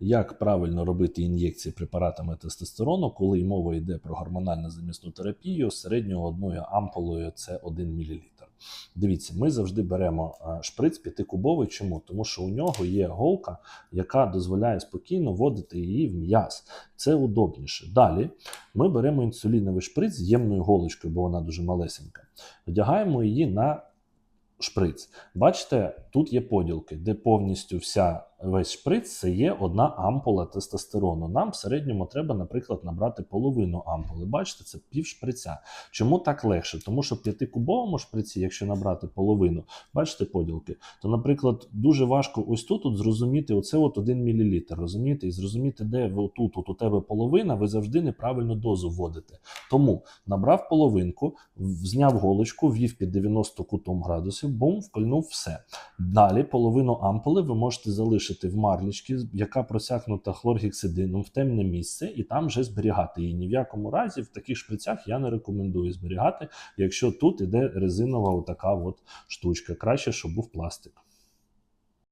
Як правильно робити ін'єкції препаратами тестостерону, коли мова йде про гормональну замісну терапію з середньою одною ампулою це 1 мл. Дивіться, ми завжди беремо е, шприц 5-кубовий. Чому? Тому що у нього є голка, яка дозволяє спокійно вводити її в м'яз. Це удобніше. Далі ми беремо інсуліновий шприц з ємною голочкою, бо вона дуже малесенька. Вдягаємо її на шприц. Бачите, тут є поділки, де повністю вся весь шприц це є одна ампула тестостерону. Нам в середньому треба, наприклад, набрати половину ампули. Бачите, це пів шприця. Чому так легше? Тому що в п'ятикубовому шприці, якщо набрати половину, бачите поділки, то, наприклад, дуже важко ось тут от зрозуміти оце от 1 мл, розумієте, і зрозуміти, де ви тут, от у тебе половина, ви завжди неправильну дозу вводите. Тому набрав половинку, зняв голочку, ввів під 90 кутом градусів, бум, вкольнув все. Далі половину ампули ви можете залишити в марлічці, яка просякнута хлоргексидином в темне місце, і там вже зберігати її. Ні в якому разі в таких шприцях я не рекомендую зберігати, якщо тут іде резинова отака от штучка. Краще, щоб був пластик.